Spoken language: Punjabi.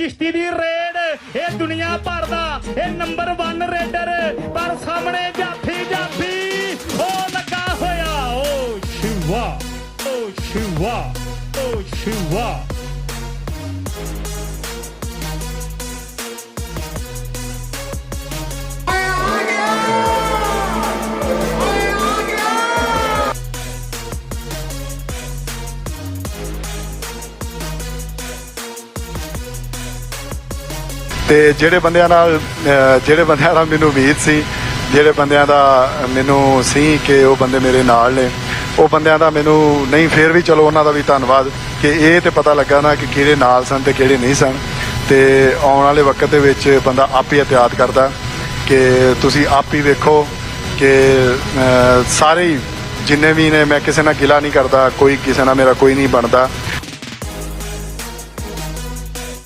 ਚਿਸ਼ਤੀ ਦੀ ਰੇਡ, ਇਹ ਦੁਨੀਆ ਭਰ ਦਾ, ਇਹ ਨੰਬਰ 1 ਰੇਡਰ, ਪਰ ਸਾਹਮਣੇ ਜਾਫੀ ਜਾਫੀ, ਉਹ ਲੱਗਾ ਹੋਇਆ। ਓ ਸ਼ਿਵਾ ਓ ਸ਼ਿਵਾ ਓ ਸ਼ਿਵਾ। ਤੇ ਜਿਹੜੇ ਬੰਦਿਆਂ ਨਾਲ ਜਿਹੜੇ ਬੰਦਿਆਂ ਨਾਲ ਮੈਨੂੰ ਉਮੀਦ ਸੀ, ਜਿਹੜੇ ਬੰਦਿਆਂ ਦਾ ਮੈਨੂੰ ਸੀ ਕਿ ਉਹ ਬੰਦੇ ਮੇਰੇ ਨਾਲ ਨੇ, ਉਹ ਬੰਦਿਆਂ ਦਾ ਮੈਨੂੰ ਨਹੀਂ, ਫੇਰ ਵੀ ਚਲੋ ਉਹਨਾਂ ਦਾ ਵੀ ਧੰਨਵਾਦ ਕਿ ਇਹ ਤੇ ਪਤਾ ਲੱਗਾ ਨਾ ਕਿ ਕਿਹੜੇ ਨਾਲ ਸਨ ਤੇ ਕਿਹੜੇ ਨਹੀਂ ਸਨ। ਤੇ ਆਉਣ ਵਾਲੇ ਵਕਤ ਦੇ ਵਿੱਚ ਬੰਦਾ ਆਪ ਹੀ ਇhtiyਾਤ ਕਰਦਾ ਕਿ ਤੁਸੀਂ ਆਪ ਹੀ ਵੇਖੋ ਕਿ ਸਾਰੇ ਹੀ ਜਿੰਨੇ ਵੀ ਨੇ, ਮੈਂ ਕਿਸੇ ਨਾਲ ਗਿਲਾ ਨਹੀਂ ਕਰਦਾ, ਕੋਈ ਕਿਸੇ ਨਾਲ ਮੇਰਾ ਕੋਈ ਨਹੀਂ ਬਣਦਾ।